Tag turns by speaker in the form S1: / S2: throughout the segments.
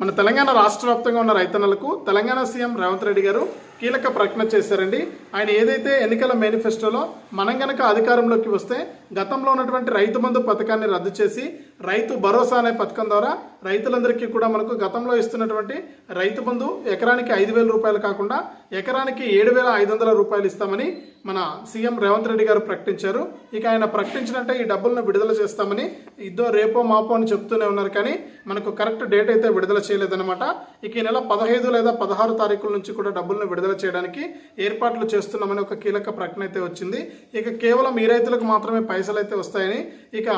S1: మన తెలంగాణ రాష్ట్ర వ్యాప్తంగా ఉన్న రైతన్నలకు తెలంగాణ సీఎం రేవంత్ రెడ్డి గారు కీలక ప్రకటన చేశారండి. ఆయన ఏదైతే ఎన్నికల మేనిఫెస్టోలో మనం గనక అధికారంలోకి వస్తే గతంలో ఉన్నటువంటి రైతు బంధు పథకాన్ని రద్దు చేసి రైతు భరోసా అనే పథకం ద్వారా రైతులందరికీ కూడా మనకు గతంలో ఇస్తున్నటువంటి రైతు బంధు ఎకరానికి ఐదు వేల రూపాయలు కాకుండా ఎకరానికి ఏడు వేల ఐదు వందల రూపాయలు ఇస్తామని మన సీఎం రేవంత్ రెడ్డి గారు ప్రకటించారు. ఇక ఆయన ప్రకటించినట్టే ఈ డబ్బులను విడుదల చేస్తామని ఇద్దో రేపో మాపో అని చెప్తూనే ఉన్నారు. కానీ మనకు కరెక్ట్ డేట్ అయితే విడుదల చేయలేదన్నమాట. ఇక ఈ నెల పదహైదు లేదా పదహారు తారీఖుల నుంచి కూడా డబ్బులను విడుదల చేయడానికి ఏర్పాట్లు చేస్తున్నామని ఒక కీలక ప్రకటన అయితే వచ్చింది. ఇక కేవలం ఈ రైతులకు మాత్రమే పైసలు అయితే వస్తాయని ఇక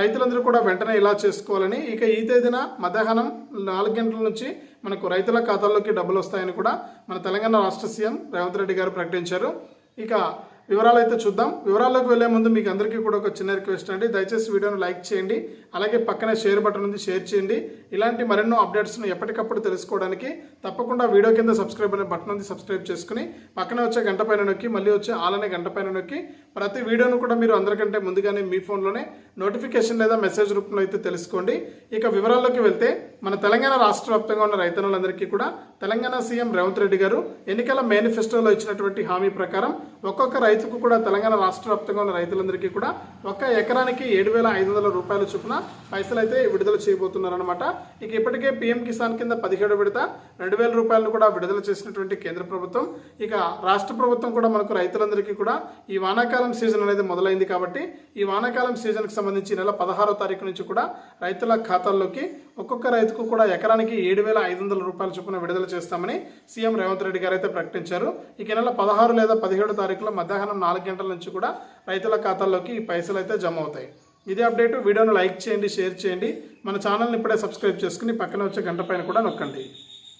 S1: రైతులందరూ కూడా వెంటనే ఇలా చేసుకోవాలని ఇక ఈ తేదీన మధ్యాహ్నం నాలుగు గంటల నుంచి మనకు రైతుల ఖాతాల్లోకి డబ్బులు వస్తాయని కూడా మన తెలంగాణ రాష్ట్ర సీఎం రేవంత్ రెడ్డి గారు ప్రకటించారు. ఇక వివరాలు అయితే చూద్దాం. వివరాల్లోకి వెళ్ళే ముందు మీకు అందరికీ కూడా ఒక చిన్న రిక్వెస్ట్ అండి. దయచేసి వీడియోను లైక్ చేయండి. అలాగే పక్కనే షేర్ బటన్ ఉంది షేర్ చేయండి. ఇలాంటి మరెన్నో అప్డేట్స్ను ఎప్పటికప్పుడు తెలుసుకోవడానికి తప్పకుండా వీడియో కింద సబ్స్క్రైబ్ అనే బటన్ ఉంది సబ్స్క్రైబ్ చేసుకుని పక్కనే వచ్చే గంట పైన నొక్కి మళ్ళీ వచ్చే ఆలనే గంట పైన నొక్కి ప్రతి వీడియోను కూడా మీరు అందరికంటే ముందుగానే మీ ఫోన్లోనే నోటిఫికేషన్ లేదా మెసేజ్ రూపంలో అయితే తెలుసుకోండి. ఇక వివరాల్లోకి వెళ్తే మన తెలంగాణ రాష్ట్ర వ్యాప్తంగా ఉన్న రైతన్నులందరికీ కూడా తెలంగాణ సీఎం రేవంత్ రెడ్డి గారు ఎన్నికల మేనిఫెస్టోలో ఇచ్చినటువంటి హామీ ప్రకారం ఒక్కొక్క రైతు రైతుకు కూడా తెలంగాణ రాష్ట్ర వ్యాప్తంగా ఉన్న రైతులందరికీ కూడా ఒక్క ఎకరానికి ఏడు వేల ఐదు వందల రూపాయల చొప్పున పైసలు అయితే విడుదల చేయబోతున్నారనమాట ఇక ఇప్పటికే పీఎం కిసాన్ కింద పదిహేడు విడత రెండు వేల రూపాయలను కూడా విడుదల చేసినటువంటి కేంద్ర ప్రభుత్వం ఇక రాష్ట్ర ప్రభుత్వం కూడా మనకు రైతులందరికీ కూడా ఈ వానాకాలం సీజన్ అనేది మొదలైంది కాబట్టి ఈ వానాకాలం సీజన్కి సంబంధించి నెల పదహారో తారీఖు నుంచి కూడా రైతుల ఖాతాల్లోకి ఒక్కొక్క రైతుకు కూడా ఎకరానికి ఏడు వేల ఐదు వందల రూపాయల చొప్పున విడుదల చేస్తామని సీఎం రేవంత్ రెడ్డి గారు అయితే ప్రకటించారు. ఇక నెల పదహారు లేదా పదిహేడు తారీఖులో మధ్యాహ్నం నాలుగు గంటల నుంచి కూడా రైతుల ఖాతాల్లోకి ఈ పైసలు అయితే జమ అవుతాయి. ఇదే అప్డేట్ వీడియోను లైక్ చేయండి షేర్ చేయండి. మన ఛానల్ని ఇప్పుడే సబ్స్క్రైబ్ చేసుకుని పక్కన వచ్చే గంట పైన కూడా నొక్కండి.